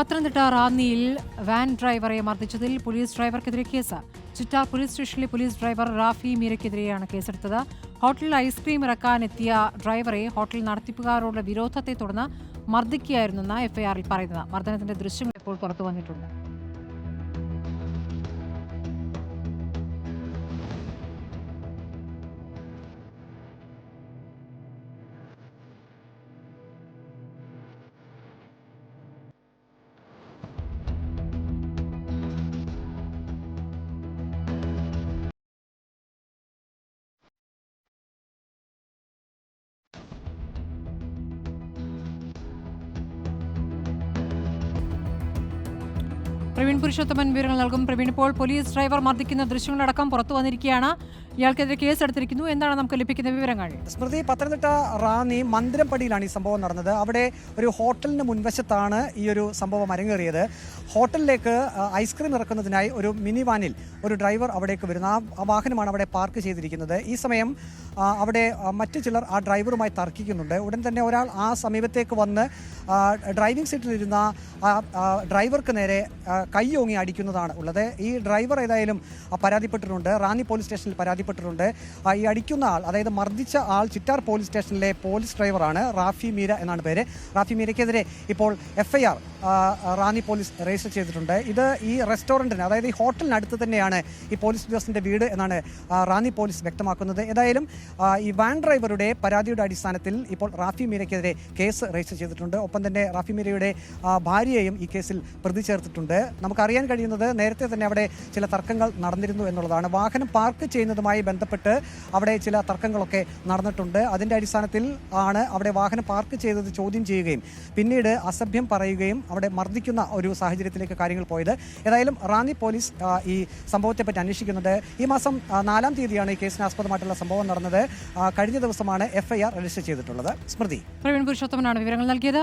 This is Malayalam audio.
പത്തനംതിട്ട റാന്നിയിൽ വാൻ ഡ്രൈവറെ മർദ്ദിച്ചതിൽ പോലീസ് ഡ്രൈവർക്കെതിരെ കേസ്. ചിറ്റാർ പോലീസ് സ്റ്റേഷനിലെ പോലീസ് ഡ്രൈവർ റാഫി മീരയ്ക്കെതിരെയാണ് കേസെടുത്തത്. ഹോട്ടലിൽ ഐസ്ക്രീം ഇറക്കാനെത്തിയ ഡ്രൈവറെ ഹോട്ടൽ നടത്തിപ്പുകാരോടുള്ള വിരോധത്തെ തുടർന്ന് മർദ്ദിക്കുകയായിരുന്നെന്ന് എഫ്ഐആറിൽ പറയുന്നത്. മർദ്ദനത്തിന്റെ ദൃശ്യങ്ങൾ ഇപ്പോൾ പുറത്തു വന്നിട്ടുണ്ട്. പ്രവീൺ പുരുഷോത്തമൻ വിവരങ്ങൾ നൽകും. പ്രവീൺ ഇപ്പോൾ പോലീസ് ഡ്രൈവർ മർദ്ദിക്കുന്ന ദൃശ്യങ്ങളടക്കം പുറത്തു വന്നിരിക്കുകയാണ്. ഇയാൾക്കെതിരെ കേസെടുത്തിരിക്കുന്നു എന്നാണ് നമുക്ക് ലഭിക്കുന്ന വിവരങ്ങൾ? സ്മൃതി പത്തനംതിട്ട റാന്നി മന്ദിരപ്പടിയിലാണ് ഈ സംഭവം നടന്നത്. അവിടെ ഒരു ഹോട്ടലിന് മുൻവശത്താണ് ഈ ഒരു സംഭവം അരങ്ങേറിയത്. ഹോട്ടലിലേക്ക് ഐസ്ക്രീം ഇറക്കുന്നതിനായി ഒരു മിനി വാനിൽ ഒരു ഡ്രൈവർ അവിടേക്ക് വരുന്നു. ആ വാഹനമാണ് അവിടെ പാർക്ക് ചെയ്തിരിക്കുന്നത്. ഈ സമയം അവിടെ മറ്റു ചിലർ ആ ഡ്രൈവറുമായി തർക്കിക്കുന്നുണ്ട്. ഉടൻ തന്നെ ഒരാൾ ആ സമീപത്തേക്ക് വന്ന് ഡ്രൈവിംഗ് സീറ്റിലിരുന്ന ഡ്രൈവർക്ക് നേരെ കൈയോങ്ങി അടിക്കുന്നതാണ് ഉള്ളത്. ഈ ഡ്രൈവർ ഏതായാലും പരാതിപ്പെട്ടിട്ടുണ്ട്. റാന്നി പോലീസ് സ്റ്റേഷനിൽ പരാതിപ്പെട്ടിട്ടുണ്ട്. ആ, ഈ അടിക്കുന്ന ആൾ അതായത് മർദ്ദിച്ച ആൾ ചിറ്റാർ പോലീസ് സ്റ്റേഷനിലെ പോലീസ് ഡ്രൈവറാണ് റാഫി മീര എന്നാണ് പേര്. റാഫി മീരയ്ക്കെതിരെ ഇപ്പോൾ എഫ്ഐആർ റാന്നി പോലീസ് രജിസ്റ്റർ ചെയ്തിട്ടുണ്ട്. ഇത് ഈ റെസ്റ്റോറന്റിന് അതായത് ഈ ഹോട്ടലിനടുത്ത് തന്നെയാണ് ഈ പോലീസ് ഉദ്യോഗസ്ഥന്റെ വീട് എന്നാണ് റാന്നി പോലീസ് വ്യക്തമാക്കുന്നത്. ഏതായാലും ഈ വാൻ ഡ്രൈവറുടെ പരാതിയുടെ അടിസ്ഥാനത്തിൽ ഇപ്പോൾ റാഫി മീരയ്ക്കെതിരെ കേസ് രജിസ്റ്റർ ചെയ്തിട്ടുണ്ട്. ഒപ്പം തന്നെ റാഫി മീരയുടെ ഭാര്യയെയും ഈ കേസിൽ പ്രതി ചേർത്തിട്ടുണ്ട്. നമുക്കറിയാൻ കഴിയുന്നത് നേരത്തെ തന്നെ അവിടെ ചില തർക്കങ്ങൾ നടന്നിരുന്നു എന്നുള്ളതാണ്. വാഹനം പാർക്ക് ചെയ്യുന്നതുമായി ബന്ധപ്പെട്ട് അവിടെ ചില തർക്കങ്ങളൊക്കെ നടന്നിട്ടുണ്ട്. അതിന്റെ അടിസ്ഥാനത്തിൽ ആണ് അവിടെ വാഹനം പാർക്ക് ചെയ്തത് ചോദ്യം ചെയ്യുകയും പിന്നീട് അസഭ്യം പറയുകയും അവിടെ മർദ്ദിക്കുന്ന ഒരു സാഹചര്യത്തിലേക്ക് കാര്യങ്ങൾ പോയത്. ഏതായാലും റാന്നി പോലീസ് ഈ സംഭവത്തെപ്പറ്റി അന്വേഷിക്കുന്നുണ്ട്. ഈ മാസം നാലാം തീയതിയാണ് ഈ കേസിന് ആസ്പദമായിട്ടുള്ള സംഭവം നടന്നത്. കഴിഞ്ഞ ദിവസമാണ് എഫ്ഐആർ രജിസ്റ്റർ ചെയ്തിട്ടുള്ളത്. സ്മൃതി. പ്രവീൺ പുരുഷോത്തമനാണ് വിവരങ്ങൾ നൽകിയത്.